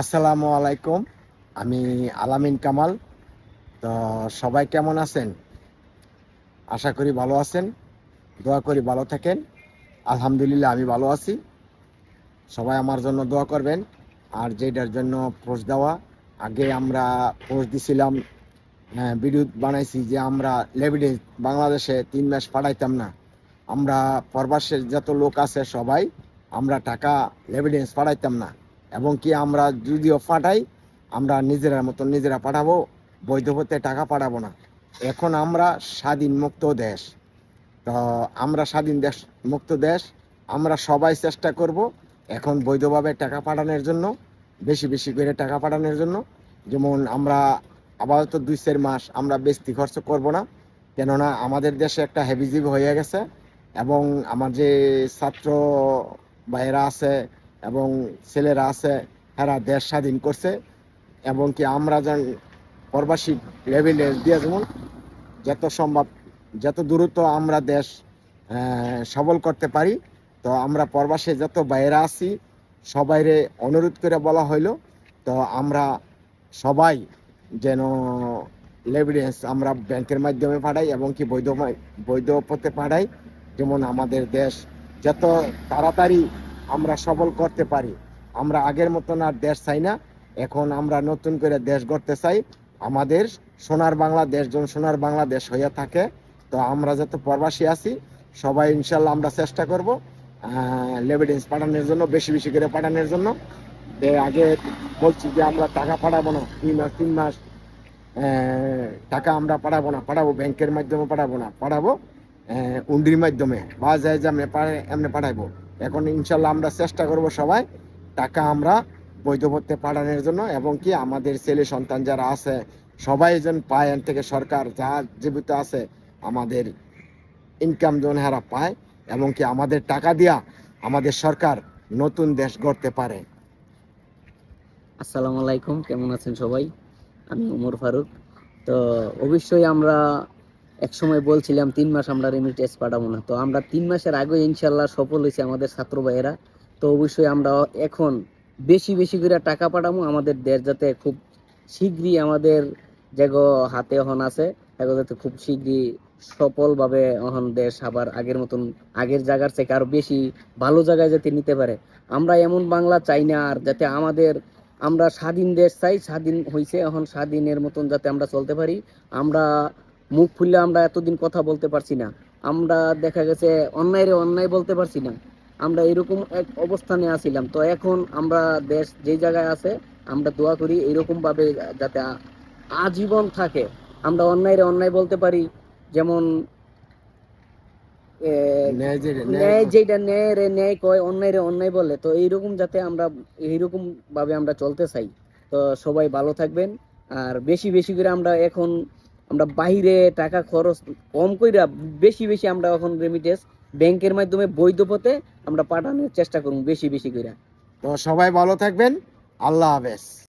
আসসালামু আলাইকুম। আমি আলামিন কামাল। তো সবাই কেমন আছেন? আশা করি ভালো আছেন। দোয়া করি ভালো থাকেন। আলহামদুলিল্লাহ আমি ভালো আছি। সবাই আমার জন্য দোয়া করবেন। আর যেটার জন্য পোস্ট দেওয়া আগে আমরা পোস্ট দিছিলাম হ্যাঁ, ভিডিও বানাইছি যে আমরা লেভিডেন্স বাংলাদেশে তিন মাস পাঠাইতাম না। আমরা প্রবাসের যত লোক আছে সবাই আমরা টাকা লেভিডেন্স পাঠাইতাম না। এবং কি আমরা যদিও পাঠাই, আমরা নিজেরা মতন নিজেরা পাঠাবো, বৈধ পথে টাকা পাঠাবো না। এখন আমরা স্বাধীন মুক্ত দেশ। তো আমরা স্বাধীন দেশ, মুক্ত দেশ, আমরা সবাই চেষ্টা করব এখন বৈধভাবে টাকা পাঠানোর জন্য, বেশি বেশি করে টাকা পাঠানোর জন্য। যেমন আমরা আপাতত দুই চার মাস আমরা বেশি খরচ করব না, কেননা আমাদের দেশে একটা হেভিজিভ হয়ে গেছে এবং আমার যে ছাত্র ভাইয়েরা আছে এবং ছেলেরা আছে, এরা দেশ স্বাধীন করছে, এবং কি আমরা যেন প্রবাসী লেভেলে দিয়ে যেমন যত সম্ভব, যত দ্রুত আমরা দেশ সবল করতে পারি, তো আমরা প্রবাসে যত বাইরে আছি, সবাইরে অনুরোধ করে বলা হইল, তো আমরা সবাই যেন লেভিডেন্স আমরা ব্যাংকের মাধ্যমে পাঠাই এবং কি বৈধ বৈধ পথে পাঠাই, যেমন আমাদের দেশ যত তাড়াতাড়ি আমরা সবল করতে পারি। আমরা আগের মতন আর দেশ চাই না। এখন আমরা নতুন করে দেশ গড়তে চাই। আমাদের সোনার বাংলাদেশ যেন সোনার বাংলাদেশ হয়ে থাকে। তো আমরা যত প্রবাসী আছি, সবাই ইনশাল্লাহ আমরা চেষ্টা করব লেভিডেন্স পাঠানোর জন্য, বেশি বেশি করে পাঠানোর জন্য। যে আগে বলছি যে আমরা টাকা পাঠাবো না দুই মাস, তিন মাস টাকা আমরা পাঠাবো না, পাঠাবো, ব্যাংকের মাধ্যমে পাঠাবো না, পাঠাবো উন্ডির মাধ্যমে, বা যায় যে পাঠাই এমনি পাঠাইবো। এখন ইনশাল্লাহ আমরা চেষ্টা করব সবাই টাকা আমরা বৈধ পথে পাঠানোর জন্য এবং কি আমাদের ছেলে সন্তান যারা আছে, সবাই যেন পায় এন থেকে সরকার যা জীবিত আছে আমাদের ইনকাম যেন হারা পায় এবং কি আমাদের টাকা দিয়া আমাদের সরকার নতুন দেশ গড়তে পারে। আসসালামু আলাইকুম, কেমন আছেন সবাই? আমি ওমর ফারুক। তো অবশ্যই আমরা এক সময় বলছিলাম, তিন মাস আমরা রেমিটেন্স পাঠাবো না। তো আমরা তিন মাসের আগে ইনশাল্লাহ সফল হয়েছে আমাদের ছাত্র ভাইয়েরা। তো অবশ্যই আমরা এখন বেশি বেশি করে টাকা পাঠাবো। আমাদের দেশ যাতে খুব শীঘ্রই আমাদের যেগো হাতে এখন আছে এগো যাতে খুব শীঘ্রই সফলভাবে এখন দেশ আবার আগের মতন, আগের জায়গার থেকে আরও বেশি ভালো জায়গায় যাতে নিতে পারে। আমরা এমন বাংলা চাই না, আর যাতে আমাদের, আমরা স্বাধীন দেশ চাই, স্বাধীন হয়েছে এখন স্বাধীনের মতন যাতে আমরা চলতে পারি। আমরা মুখ খুললে আমরা এতদিন কথা বলতে পারছি না। আমরা দেখা গেছে অন্যায় রে অন্যায় বলতে পারছি না। আমরা এরকম এক অবস্থানে আছিলাম। তো এখন আমরা দেশ যে জায়গায় আছে আমরা দোয়া করি এরকম ভাবে যাতে আজীবন থাকে। আমরা অন্যায় রে অন্যায় বলতে পারি। যেমন ন্যায় যেটা ন্যায় রে ন্যায় কয় অন্যায় রে অন্যায় বলে। তো এইরকম যাতে আমরা এইরকম ভাবে আমরা চলতে চাই। তো সবাই ভালো থাকবেন। আর বেশি বেশি করে আমরা এখন আমরা বাইরে টাকা খরচ কম কইরা বেশি বেশি আমরা এখন রেমিটেন্স ব্যাংকের মাধ্যমে বৈধ পথে আমরা পাঠানোর চেষ্টা করুন, বেশি বেশি করে তো সবাই ভালো থাকবেন। আল্লাহ হাফেজ।